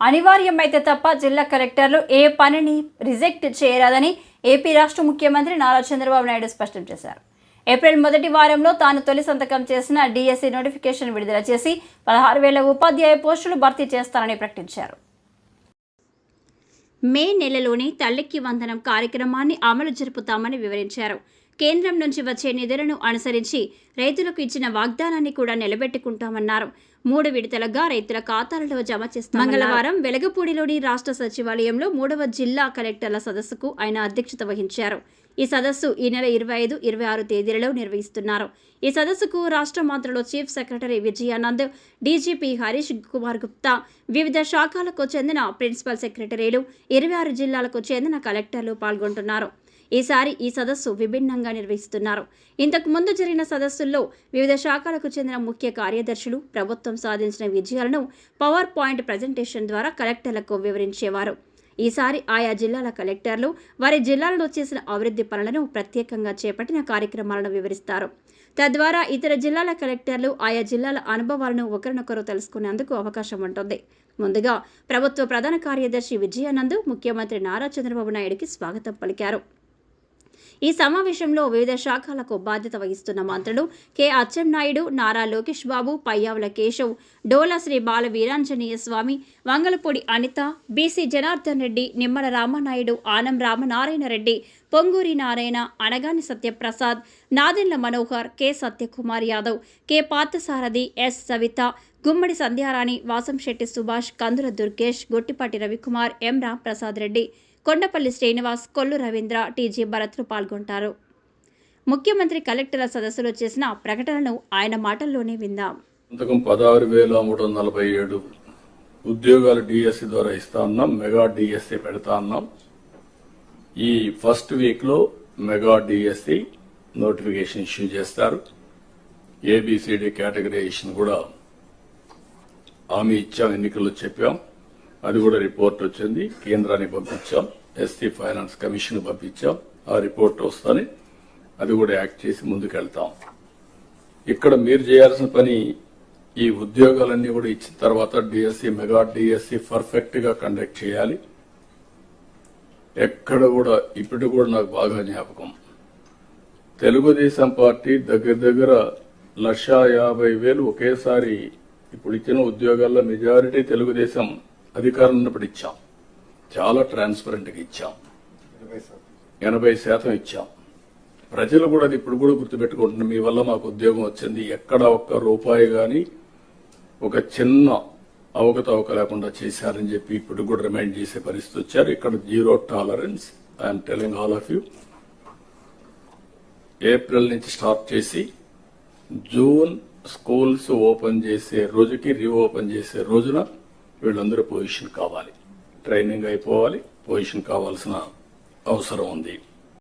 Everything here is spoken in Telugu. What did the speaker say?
అనివార్యమైతే తప్ప జిల్లా కలెక్టర్లు ఏ పనిని రిజెక్ట్ చేయరాదని ఏపీ రాష్ట్ర ముఖ్యమంత్రి నారా చంద్రబాబు నాయుడు స్పష్టం చేశారు. ఏప్రిల్ మొదటి వారంలో తాను తొలి సంతకం చేసిన డిఎస్సి నోటిఫికేషన్ విడుదల చేసి పదహారు వేల ఉపాధ్యాయ పోస్టులు భర్తీ చేస్తానని ప్రకటించారు. మే నెలలోనే తల్లికి వందనం కార్యక్రమాన్ని అమలు జరుపుతామని వివరించారు. కేంద్రం నుంచి వచ్చే నిధులను అనుసరించి రైతులకు ఇచ్చిన వాగ్దానాన్ని కూడా నిలబెట్టుకుంటామన్నారు. మూడు విడతలుగా రైతుల ఖాతాలలో జమ చేస్తారు మంగళవారం వెలగపూడిలోని రాష్ట్ర సచివాలయంలో మూడవ జిల్లా కలెక్టర్ల సదస్సుకు ఆయన అధ్యక్షత వహించారు. ఈ సదస్సు ఈ నెల ఇరవై ఐదు ఇరవై ఆరు తేదీలలో నిర్వహిస్తున్నారు. ఈ సదస్సుకు రాష్ట్ర మంత్రులు chief secretary Vijayanand DGP Harish Kumar Gupta వివిధ శాఖలకు చెందిన ప్రిన్సిపల్ సెక్రటరీలు ఇరవై ఆరు జిల్లాలకు చెందిన కలెక్టర్లు పాల్గొంటున్నారు. ఈసారి ఈ సదస్సు విభిన్నంగా నిర్వహిస్తున్నారు. ఇంతకు ముందు జరిగిన సదస్సుల్లో వివిధ శాఖలకు చెందిన ముఖ్య కార్యదర్శులు ప్రభుత్వం సాధించిన విజయాలను పవర్ పాయింట్ ప్రజెంటేషన్ ద్వారా కలెక్టర్లకు వివరించేవారు. ఈసారి ఆయా జిల్లాల కలెక్టర్లు వారి జిల్లాలలో చేసిన అభివృద్ధి పనులను ప్రత్యేకంగా చేపట్టిన కార్యక్రమాలను వివరిస్తారు. తద్వారా ఇతర జిల్లాల కలెక్టర్లు ఆయా జిల్లాల అనుభవాలను ఒకరినొకరు తెలుసుకునేందుకు అవకాశం ఉంటుంది. ముందుగా ప్రభుత్వ ప్రధాన కార్యదర్శి విజయానంద్ ముఖ్యమంత్రి నారా చంద్రబాబు నాయుడికి స్వాగతం పలికారు. ఈ సమావేశంలో వివిధ శాఖలకు బాధ్యత వహిస్తున్న మంత్రులు K Atchannaidu Nara Lokesh Babu Payyavula Keshav Dola Sri Bala Veeranjaneya Swamy Vangalapudi Anitha BC Janardhan Reddy Nimmala Ramanaidu Anam Ramanarayana Reddy Ponguru Narayana Anagani Satyaprasad Nadendla Manohar K Satyakumar Yadav K Parthasarathy S Savitha Gummadi Sandhyarani Vasamsetti Subhash Kandula Durgesh Gottipati Ravikumar M Ramprasad Reddy. Kondapalli Srinivas Kollu Ravindra TG భరత్లు పాల్గొంటారు. ముఖ్యమంత్రి కలెక్టర్ల సదస్సులో చేసిన ప్రకటనను ఆయన మాటల్లోనే విందాం. సంతకం పదహారు వేల మూడు వందల నలభై ఏడు ఉద్యోగాలు డిఎస్సి ద్వారా ఇస్తా ఉన్నాం మెగా డిఎస్సి పెడతా ఉన్నాం ఈ ఫస్ట్ వీక్లో మెగా డిఎస్సి నోటిఫికేషన్ ఇష్యూ చేస్తారు. A B C D categorization కూడా హామీ ఇచ్చాం ఎన్నికల్లో చెప్పాం. అది కూడా రిపోర్ట్ వచ్చింది. కేంద్రానికి పంపించాం. ఎస్టీ ఫైనాన్స్ కమిషన్ పంపించాం. ఆ రిపోర్ట్ వస్తానే అది కూడా యాక్ట్ చేసి ముందుకెళ్తాం. ఇక్కడ మీరు చేయాల్సిన పని ఈ ఉద్యోగాలన్నీ కూడా ఇచ్చిన తర్వాత డిఎస్సి మెగా డిఎస్సి పర్ఫెక్ట్గా కండక్ట్ చేయాలి. ఎక్కడ కూడా ఇప్పుడు కూడా నాకు బాగా జ్ఞాపకం. తెలుగుదేశం పార్టీ దగ్గర దగ్గర లక్ష యాభై వేలు ఒకేసారి ఇప్పుడు ఇచ్చిన ఉద్యోగాల్లో మెజారిటీ తెలుగుదేశం అధికారం ఉన్నప్పుడు ఇచ్చాం. చాలా ట్రాన్స్పరెంట్గా ఇచ్చాం. ఎనభై శాతం. ఇచ్చాం. ప్రజలు కూడా అది ఇప్పుడు కూడా గుర్తుపెట్టుకుంటున్నారు మీ వల్ల మాకు ఉద్యోగం వచ్చింది. ఎక్కడ ఒక్క రూపాయి గాని ఒక చిన్న అవకతవక లేకుండా చేశారని చెప్పి ఇప్పుడు కూడా రిమైండ్ చేసే పరిస్థితి వచ్చారు. ఇక్కడ zero tolerance I'm telling all of you April నుంచి స్టార్ట్ చేసి జూన్ స్కూల్స్ ఓపెన్ చేసే రోజుకి రీఓపెన్ చేసే రోజున వీళ్ళందరూ పొజిషన్ కావాలి. ట్రైనింగ్ అయిపోవాలి. పొజిషన్ కావాల్సిన అవసరం ఉంది.